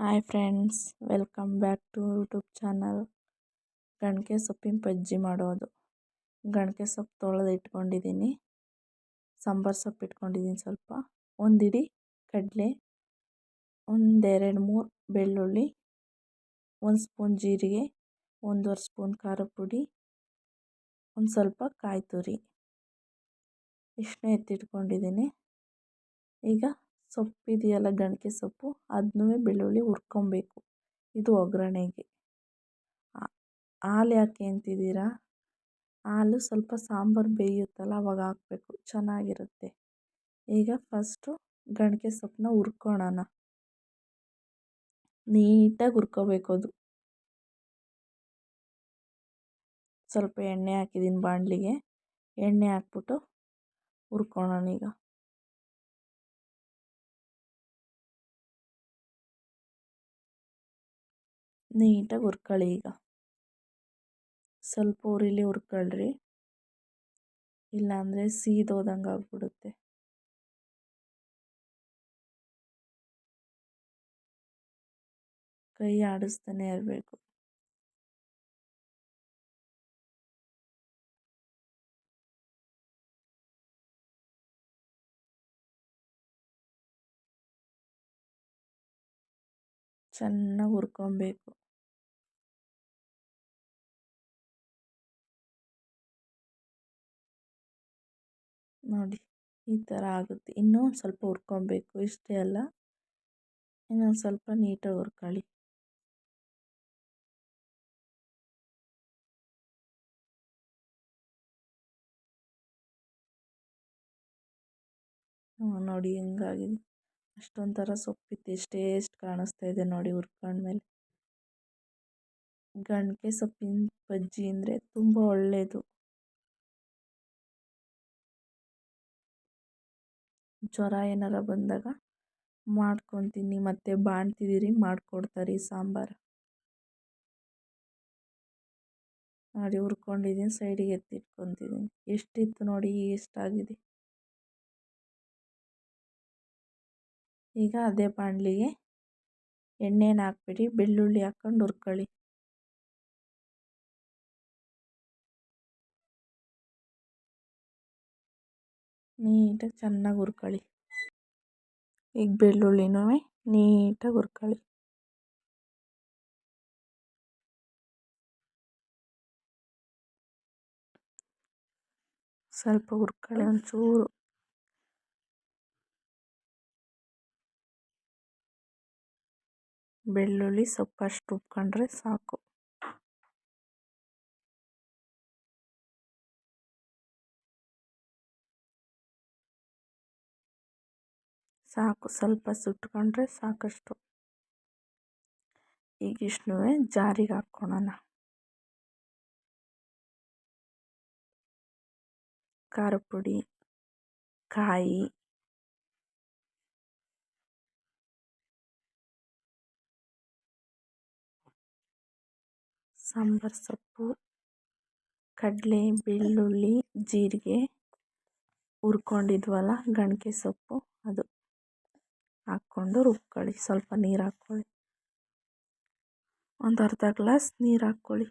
Hi friends welcome back to YouTube channel ಗಣಕೆ ಸೊಪ್ಪಿನ ಬಜ್ಜಿ ಮಾಡೋದು. ಗಣಕೆ ಸೊಪ್ಪು ತೊಳೆದು ಇಟ್ಕೊಂಡಿದ್ದೀನಿ ಸಾಂಬಾರು ಸೊಪ್ಪು ಇಟ್ಕೊಂಡಿದ್ದೀನಿ ಸ್ವಲ್ಪ. ಒಂದು ಹಿಡಿ ಕಡಲೆ, ಒಂದೆರಡು ಮೂರು ಬೆಳ್ಳುಳ್ಳಿ, ಒಂದು ಸ್ಪೂನ್ ಜೀರಿಗೆ, ಒಂದೂವರೆ ಸ್ಪೂನ್ ಖಾರದ ಪುಡಿ, ಒಂದು ಸ್ವಲ್ಪ ಕಾಯಿ ತುರಿ. ಇಷ್ಟನ್ನ ಎತ್ತಿಟ್ಕೊಂಡಿದ್ದೀನಿ ಈಗ ಸೊಪ್ಪಿದೆಯಲ್ಲ ಗಣಕೆ ಸೊಪ್ಪು ಅದನ್ನೂ ಬೆಳ್ಳುಳ್ಳಿ ಹುರ್ಕೊಬೇಕು. ಇದು ಒಗ್ಗರಣೆಗೆ. ಹಾಲು ಯಾಕೆ ಅಂತಿದ್ದೀರ? ಹಾಲು ಸ್ವಲ್ಪ ಸಾಂಬಾರು ಬೇಯುತ್ತಲ್ಲ, ಅವಾಗ ಹಾಕಬೇಕು. ಚೆನ್ನಾಗಿರುತ್ತೆ. ಈಗ ಫಸ್ಟು ಗಣಕೆ ಸೊಪ್ಪನ್ನ ಹುರ್ಕೊಳ್ಳೋಣ ನೀಟಾಗಿ ಹುರ್ಕೋಬೇಕು ಅದು. ಸ್ವಲ್ಪ ಎಣ್ಣೆ ಹಾಕಿದ್ದೀನಿ ಬಾಣಲಿಗೆ. ಎಣ್ಣೆ ಹಾಕ್ಬಿಟ್ಟು ಹುರ್ಕೊಳ್ಳೋಣ ಈಗ. ನೀಟಾಗಿ ಹುರ್ಕೊಳ್ಳಿ ಈಗ. ಸ್ವಲ್ಪ ಊರಿಲಿ ಹುರ್ಕೊಳ್ರಿ. ಇಲ್ಲಾಂದರೆ ಸೀದೋದಂಗೆ ಆಗ್ಬಿಡುತ್ತೆ. ಕೈ ಆಡಿಸ್ತಾನೆ ಇರಬೇಕು. ಚೆನ್ನಾಗಿ ಹುರ್ಕೊಬೇಕು. ನೋಡಿ, ಈ ಥರ ಆಗುತ್ತೆ. ಇನ್ನೂ ಸ್ವಲ್ಪ ಹುರ್ಕೊಬೇಕು, ಇಷ್ಟೇ ಅಲ್ಲ? ಇನ್ನೊಂದು ಸ್ವಲ್ಪ ನೀಟಾಗಿ ಹುರ್ಕೊಳ್ಳಿ. ನೋಡಿ ಹೆಂಗಾಗಿದೆ. ಅಷ್ಟೊಂಥರ ಸೊಪ್ಪಿತ್ತು, ಎಷ್ಟೇ ಎಷ್ಟು ಕಾಣಿಸ್ತಾ ಇದೆ ನೋಡಿ ಹುರ್ಕೊಂಡ್ಮೇಲೆ. ಗಣಕೆ ಸೊಪ್ಪಿನ ಬಜ್ಜಿ ಅಂದರೆ ತುಂಬ ಒಳ್ಳೆಯದು ಜ್ವರ ಏನಾರ ಬಂದಾಗ ಮಾಡ್ಕೊತೀನಿ, ಮತ್ತು ಬಾಣ್ತಿದ್ದೀರಿ ಮಾಡಿಕೊಡ್ತಾರೆ ಈ ಸಾಂಬಾರು. ನೋಡಿ ಹುರ್ಕೊಂಡಿದ್ದೀನಿ ಸೈಡಿಗೆ ಎತ್ತಿಟ್ಕೊತಿದ್ದೀನಿ ಎಷ್ಟಿತ್ತು ನೋಡಿ ಎಷ್ಟಾಗಿದೆ. ಈಗ ಅದೇ ಬಾಣಲಿಗೆ ಎಣ್ಣೆನ ಹಾಕ್ಬಿಡಿ, ಬೆಳ್ಳುಳ್ಳಿ ಹಾಕ್ಕೊಂಡು ಹುರ್ಕೊಳ್ಳಿ. ನೀಟಾಗಿ ಚೆನ್ನಾಗಿ ಹುರ್ಕೊಳ್ಳಿ ಈಗ ಬೆಳ್ಳುಳ್ಳಿನೂ ನೀಟಾಗಿ ಹುರ್ಕೊಳ್ಳಿ ಸ್ವಲ್ಪ ಹುರ್ಕೊಳ್ಳಿ ಒಂಚೂರು. ಬೆಳ್ಳುಳ್ಳಿ ಸೊಪ್ಪಷ್ಟು ರುಬ್ಕೊಂಡ್ರೆ ಸಾಕು. ಸಾಕು. ಸ್ವಲ್ಪ ಸುಟ್ಕೊಂಡ್ರೆ ಸಾಕಷ್ಟು. ಈಗಿಷ್ಟು ಜಾರಿಗೆ ಹಾಕ್ಕೊಳೋಣ. ಖಾರ ಪುಡಿ ಕಾಯಿ, ಸಾಂಬಾರು ಸೊಪ್ಪು, ಕಡಲೆ, ಬೆಳ್ಳುಳ್ಳಿ, ಜೀರಿಗೆ, ಹುರ್ಕೊಂಡಿದ್ವಲ್ಲ ಗಣಕೆ ಸೊಪ್ಪು, ಅದು. ಹಾಕ್ಕೊಂಡು ರುಬ್ಕೊಳ್ಳಿ. ಸ್ವಲ್ಪ ನೀರು ಹಾಕ್ಕೊಳ್ಳಿ. ಒಂದು ಅರ್ಧ ಗ್ಲಾಸ್ ನೀರು ಹಾಕ್ಕೊಳ್ಳಿ.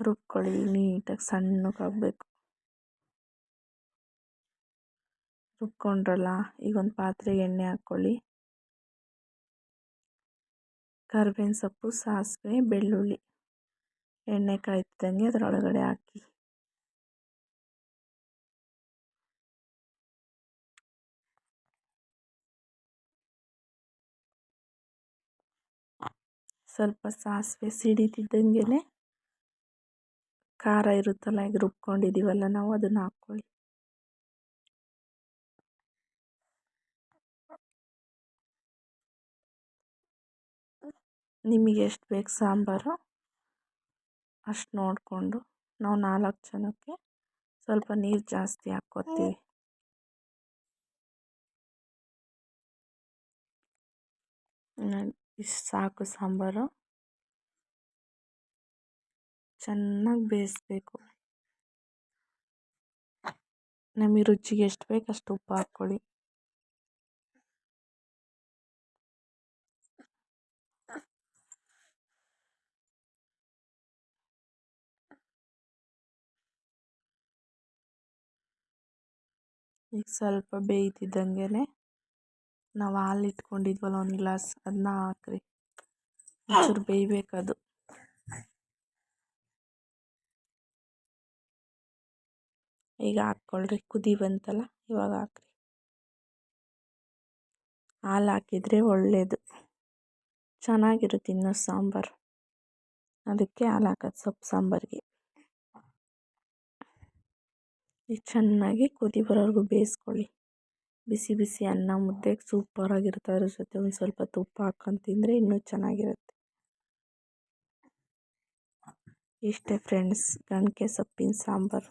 ರುಬ್ಕೊಳ್ಳಿ, ನೀಟಾಗಿ ಸಣ್ಣಗಾಗಬೇಕು ರುಬ್ಕೊಂಡ್ರಲ್ಲ, ಈಗ ಒಂದು ಪಾತ್ರೆಗೆ ಎಣ್ಣೆ ಹಾಕ್ಕೊಳ್ಳಿ. ಕರ್ಬೇವಿನ ಸೊಪ್ಪು, ಸಾಸಿವೆ, ಬೆಳ್ಳುಳ್ಳಿ ಎಣ್ಣೆ ಕಾಯ್ತಿದ್ದಂಗೆ ಅದರೊಳಗಡೆ ಹಾಕಿ. ಸ್ವಲ್ಪ ಸಾಸಿವೆ ಸಿಡಿತಿದ್ದಂಗೆ ಖಾರ ಇರುತ್ತಲ್ಲ ಈಗ ರುಬ್ಕೊಂಡಿದ್ದೀವಲ್ಲ ನಾವು ಅದನ್ನು ಹಾಕ್ಕೊಳ್ಳಿ. ನಿಮಗೆ ಎಷ್ಟು ಬೇಕು ಸಾಂಬಾರು, ಅಷ್ಟು ನೋಡಿಕೊಂಡು ನಾವು ನಾಲ್ಕು ಜನಕ್ಕೆ ಸ್ವಲ್ಪ ನೀರು ಜಾಸ್ತಿ ಹಾಕ್ಕೋತೀವಿ. ಇಷ್ಟು ಸಾಕು ಸಾಂಬಾರು. ಚೆನ್ನಾಗಿ ಬೇಯಿಸ್ಬೇಕು. ನಮಗೆ ರುಚಿಗೆ ಎಷ್ಟು ಬೇಕು ಅಷ್ಟು ಉಪ್ಪು ಹಾಕ್ಕೊಳ್ಳಿ ಈಗ ಸ್ವಲ್ಪ ಬೇಯ್ತಿದ್ದಂಗೆ ನಾವು ಹಾಲು ಇಟ್ಕೊಂಡಿದ್ವಲ್ಲ ಒಂದು ಗ್ಲಾಸ್ ಅದನ್ನ ಹಾಕ್ರಿ. ಒಂಚೂರು ಬೇಯಬೇಕದು. ಈಗ ಹಾಕ್ಕೊಳ್ರಿ, ಕುದಿ ಬಂತಲ್ಲ, ಇವಾಗ ಹಾಕ್ರಿ. ಹಾಲು ಹಾಕಿದರೆ ಒಳ್ಳೆಯದು ಚೆನ್ನಾಗಿರುತ್ತೆ ಇನ್ನೂ ಸಾಂಬಾರು. ಅದಕ್ಕೆ ಹಾಲು ಹಾಕೋದು ಸೊಪ್ಪು ಸಾಂಬಾರಿಗೆ. ಈಗ ಚೆನ್ನಾಗಿ ಕುದಿ ಬರೋವರೆಗೂ ಬೇಯಿಸ್ಕೊಳ್ಳಿ. ಬಿಸಿ ಬಿಸಿ ಅನ್ನ ಮುದ್ದೆಗೆ ಸೂಪರಾಗಿರುತ್ತೆ ಅದ್ರ ಜೊತೆ ಒಂದು ಸ್ವಲ್ಪ ತುಪ್ಪ ಹಾಕ್ಕೊಂಡು ತಿಂದರೆ ಇನ್ನೂ ಚೆನ್ನಾಗಿರುತ್ತೆ. ಇಷ್ಟೇ ಫ್ರೆಂಡ್ಸ್ ಗಣಕೆ ಸೊಪ್ಪಿನ ಸಾಂಬಾರು.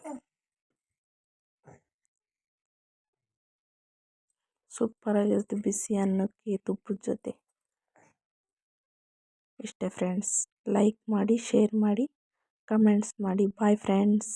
ಸೂಪರಾಗಿರುತ್ತೆ ಬಿಸಿ ಅನ್ನಕ್ಕೆ ತುಪ್ಪದ ಜೊತೆ. ಇಷ್ಟೇ ಫ್ರೆಂಡ್ಸ್ ಲೈಕ್ ಮಾಡಿ ಶೇರ್ ಮಾಡಿ ಕಮೆಂಟ್ಸ್ ಮಾಡಿ. Bye friends